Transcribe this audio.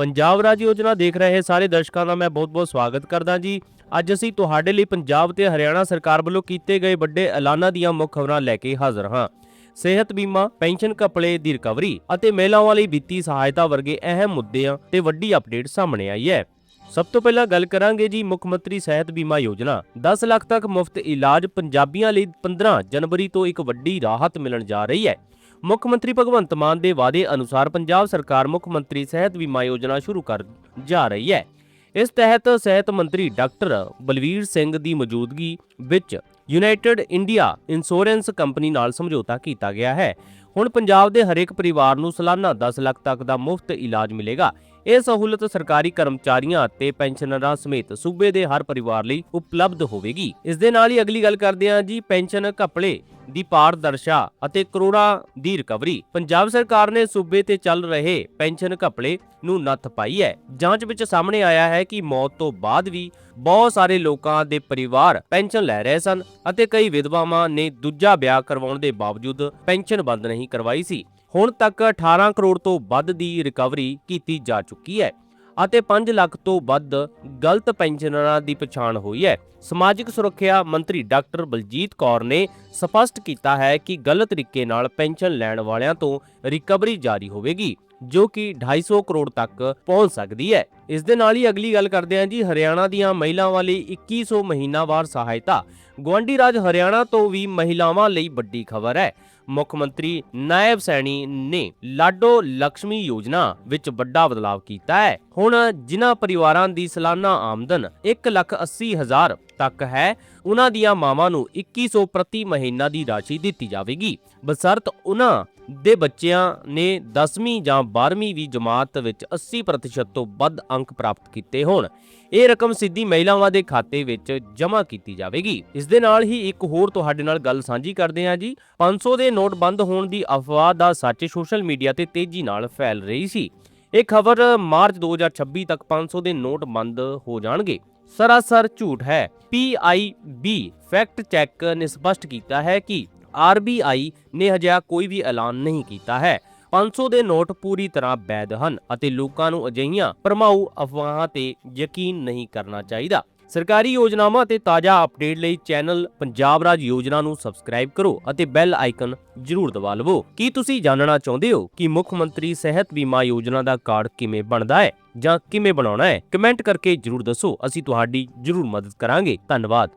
ਪੰਜਾਬ ਰਾਜ ਯੋਜਨਾ ਦੇਖ ਰਹੇ ਸਾਰੇ ਦਰਸ਼ਕਾਂ ਦਾ ਮੈਂ ਬਹੁਤ-ਬਹੁਤ ਸਵਾਗਤ ਕਰਦਾ ਜੀ। ਅੱਜ ਅਸੀਂ ਤੁਹਾਡੇ ਲਈ ਪੰਜਾਬ ਤੇ ਹਰਿਆਣਾ ਸਰਕਾਰ ਵੱਲੋਂ ਕੀਤੇ ਗਏ ਵੱਡੇ ਐਲਾਨਾਂ ਦੀਆਂ ਮੁੱਖ ਖਬਰਾਂ ਲੈ ਕੇ ਹਾਜ਼ਰ ਹਾਂ। ਸਿਹਤ ਬੀਮਾ, ਪੈਨਸ਼ਨ ਘਪਲੇ ਦੀ ਰਿਕਵਰੀ ਅਤੇ ਮਹਿਲਾਵਾਂ ਲਈ ਵਿੱਤੀ ਸਹਾਇਤਾ ਵਰਗੇ ਅਹਿਮ ਮੁੱਦਿਆਂ ਤੇ ਵੱਡੀ ਅਪਡੇਟ ਸਾਹਮਣੇ ਆਈ ਹੈ। ਸਭ ਤੋਂ ਪਹਿਲਾਂ ਗੱਲ ਕਰਾਂਗੇ ਜੀ ਮੁੱਖ ਮੰਤਰੀ ਸਿਹਤ ਬੀਮਾ ਯੋਜਨਾ। 10 ਲੱਖ ਤੱਕ ਮੁਫਤ ਇਲਾਜ ਪੰਜਾਬੀਆਂ ਲਈ 15 ਜਨਵਰੀ ਤੋਂ ਇੱਕ ਵੱਡੀ ਰਾਹਤ ਮਿਲਣ ਜਾ ਰਹੀ ਹੈ। ਮੁੱਖ ਮੰਤਰੀ ਭਗਵੰਤ ਮਾਨ ਦੇ ਵਾਅਦੇ ਅਨੁਸਾਰ ਪੰਜਾਬ ਸਰਕਾਰ ਮੁੱਖ ਮੰਤਰੀ ਸਿਹਤ ਬੀਮਾ ਯੋਜਨਾ ਸ਼ੁਰੂ ਕਰ ਜਾ ਰਹੀ ਹੈ। ਇਸ ਤਹਿਤ ਸਿਹਤ ਮੰਤਰੀ ਡਾਕਟਰ ਬਲਵੀਰ ਸਿੰਘ ਦੀ ਮੌਜੂਦਗੀ ਵਿੱਚ ਯੂਨਾਈਟਿਡ ਇੰਡੀਆ ਇੰਸ਼ੋਰੈਂਸ ਕੰਪਨੀ ਨਾਲ ਸਮਝੌਤਾ ਕੀਤਾ ਗਿਆ ਹੈ। ਹੁਣ ਪੰਜਾਬ ਦੇ ਹਰੇਕ ਪਰਿਵਾਰ ਨੂੰ ਸਾਲਾਨਾ 10 ਲੱਖ ਤੱਕ ਦਾ ਮੁਫਤ ਇਲਾਜ ਮਿਲੇਗਾ। ਇਹ ਸਹੂਲਤ ਸਰਕਾਰੀ ਕਰਮਚਾਰੀਆਂ ਅਤੇ ਪੈਨਸ਼ਨਰਾਂ ਸਮੇਤ ਸੂਬੇ ਦੇ ਹਰ ਪਰਿਵਾਰ ਲਈ ਉਪਲਬਧ ਹੋਵੇਗੀ। ਇਸ ਦੇ ਨਾਲ ਹੀ ਅਗਲੀ ਗੱਲ ਕਰਦੇ ਹਾਂ ਜੀ, ਪੈਨਸ਼ਨ ਘਪਲੇ ਦੀ ਪਾਰਦਰਸ਼ਾ ਅਤੇ ਕਰੋੜਾਂ ਦੀ ਰਿਕਵਰੀ। ਪੰਜਾਬ ਸਰਕਾਰ ਨੇ ਸੂਬੇ ਤੇ ਚੱਲ ਰਹੇ ਪੈਨਸ਼ਨ ਘਪਲੇ ਨੂੰ ਨੱਥ ਪਾਈ ਹੈ। ਜਾਂਚ ਵਿੱਚ ਸਾਹਮਣੇ ਆਇਆ ਹੈ ਕਿ ਮੌਤ ਤੋਂ ਬਾਅਦ ਵੀ ਬਹੁਤ ਸਾਰੇ ਲੋਕਾਂ ਦੇ ਪਰਿਵਾਰ ਪੈਨਸ਼ਨ ਲੈ ਰਹੇ ਸਨ ਅਤੇ ਕਈ ਵਿਧਵਾਵਾਂ ਨੇ ਦੂਜਾ ਵਿਆਹ ਕਰਵਾਉਣ ਦੇ ਬਾਵਜੂਦ ਪੈਨਸ਼ਨ ਬੰਦ ਨਹੀਂ ਕਰਵਾਈ ਸੀ। ਹੁਣ ਤੱਕ 18 ਕਰੋੜ ਤੋਂ ਵੱਧ ਦੀ ਰਿਕਵਰੀ ਕੀਤੀ ਜਾ ਚੁੱਕੀ ਹੈ ਅਤੇ 5 ਲੱਖ ਤੋਂ ਵੱਧ ਗਲਤ ਪੈਨਸ਼ਨਰਾਂ ਦੀ ਪਛਾਣ ਹੋਈ ਹੈ। ਸਮਾਜਿਕ ਸੁਰੱਖਿਆ ਮੰਤਰੀ ਡਾਕਟਰ ਬਲਜੀਤ ਕੌਰ ਨੇ ਸਪਸ਼ਟ ਕੀਤਾ ਹੈ ਕਿ ਗਲਤ ਤਰੀਕੇ ਨਾਲ ਪੈਨਸ਼ਨ ਲੈਣ ਵਾਲਿਆਂ ਤੋਂ ਰਿਕਵਰੀ ਜਾਰੀ ਹੋਵੇਗੀ, ਜੋ ਕਿ 250 ਕਰੋੜ ਤੱਕ ਪਹੁੰਚ ਸਕਦੀ ਹੈ। ਇਸ ਦੇ ਨਾਲ ਹੀ ਅਗਲੀ ਗੱਲ ਕਰਦੇ ਹਾਂ ਜੀ, ਹਰਿਆਣਾ ਦੀਆਂ ਮਹਿਲਾਵਾਂ ਲਈ 2100 ਮਹੀਨਾਵਾਰ ਸਹਾਇਤਾ। ਗਵਾਂਡੀ ਰਾਜ ਹਰਿਆਣਾ ਤੋਂ ਵੀ ਮਹਿਲਾਵਾਂ ਲਈ ਵੱਡੀ ਖਬਰ ਹੈ। ਮੁੱਖ ਮੰਤਰੀ ਨਾਇਬ ਸੈਣੀ ਨੇ ਲਾਡੋ ਲక్ష్ਮੀ ਯੋਜਨਾ ਵਿੱਚ ਵੱਡਾ ਬਦਲਾਅ ਕੀਤਾ ਹੈ। ਹੁਣ ਜਿਨ੍ਹਾਂ ਪਰਿਵਾਰਾਂ ਦੀ ਸਾਲਾਨਾ ਆਮਦਨ 180000 ਤੱਕ ਹੈ, ਉਹਨਾਂ ਦੀਆਂ ਮਾਵਾਂ ਨੂੰ 2100 ਪ੍ਰਤੀ ਮਹੀਨਾ ਦੀ ਰਾਸ਼ੀ ਦਿੱਤੀ ਜਾਵੇਗੀ। ਬਸਰਤ ਉਹਨਾਂ ਦੇ ਬੱਚਿਆਂ ਨੇ 10ਵੀਂ ਜਾਂ 12ਵੀਂ ਵੀ ਜਮਾਤ ਵਿੱਚ 80% ਤੋਂ ਵੱਧ ਅੰਕ ਪ੍ਰਾਪਤ ਕੀਤੇ ਹੋਣ। ਇਹ ਰਕਮ ਸਿੱਧੀ ਮਹਿਲਾਵਾਂ ਦੇ ਖਾਤੇ ਵਿੱਚ ਜਮ੍ਹਾਂ ਕੀਤੀ ਜਾਵੇਗੀ। ਇਸ ਦੇ ਨਾਲ ਹੀ ਇੱਕ ਹੋਰ ਤੁਹਾਡੇ ਨਾਲ ਗੱਲ ਸਾਂਝੀ ਕਰਦੇ ਹਾਂ ਜੀ। 500 ਦੇ ਨੋਟ ਬੰਦ ਹੋਣ ਦੀ ਅਫਵਾਹ ਦਾ ਸੱਚ ਸੋਸ਼ਲ ਮੀਡੀਆ ਤੇ ਤੇਜ਼ੀ ਨਾਲ ਫੈਲ ਰਹੀ ਸੀ। ਇਹ ਖਬਰ ਮਾਰਚ 2026 ਤੱਕ 500 ਦੇ ਨੋਟ ਬੰਦ ਹੋ ਜਾਣਗੇ। ਸਰਾਸਰ ਝੂਠ ਹੈ। PIB ਫੈਕਟ ਚੈੱਕ ਨੇ ਸਪਸ਼ਟ ਕੀਤਾ ਹੈ ਕਿ RBI ਨੇ ਹਜੇ ਕੋਈ ਵੀ ਐਲਾਨ ਨਹੀਂ ਕੀਤਾ ਹੈ। 500 ਦੇ ਨੋਟ ਪੂਰੀ ਤਰ੍ਹਾਂ ਵੈਧ ਹਨ ਅਤੇ ਲੋਕਾਂ ਨੂੰ ਅਜਿਹੀਆਂ ਭਰਮਾਊ ਅਫਵਾਹਾਂ ਤੇ ਯਕੀਨ ਨਹੀਂ ਕਰਨਾ ਚਾਹੀਦਾ। ਸਰਕਾਰੀ ਯੋਜਨਾਵਾਂ ਤੇ ਤਾਜ਼ਾ ਅਪਡੇਟ ਲਈ ਚੈਨਲ ਪੰਜਾਬ ਰਾਜ ਯੋਜਨਾ ਨੂੰ ਸਬਸਕ੍ਰਾਈਬ ਕਰੋ ਅਤੇ ਬੈਲ ਆਈਕਨ ਜ਼ਰੂਰ ਦਬਾ ਲਵੋ। ਕੀ ਤੁਸੀਂ ਜਾਣਨਾ ਚਾਹੁੰਦੇ ਹੋ ਕਿ ਮੁੱਖ ਮੰਤਰੀ ਸਿਹਤ ਬੀਮਾ ਯੋਜਨਾ ਦਾ ਕਾਰਡ ਕਿਵੇਂ ਬਣਦਾ ਹੈ ਜਾਂ ਕਿਵੇਂ ਬਣਾਉਣਾ ਹੈ? ਕਮੈਂਟ ਕਰਕੇ ਜ਼ਰੂਰ ਦੱਸੋ, ਅਸੀਂ ਤੁਹਾਡੀ ਜ਼ਰੂਰ ਮਦਦ ਕਰਾਂਗੇ। ਧੰਨਵਾਦ।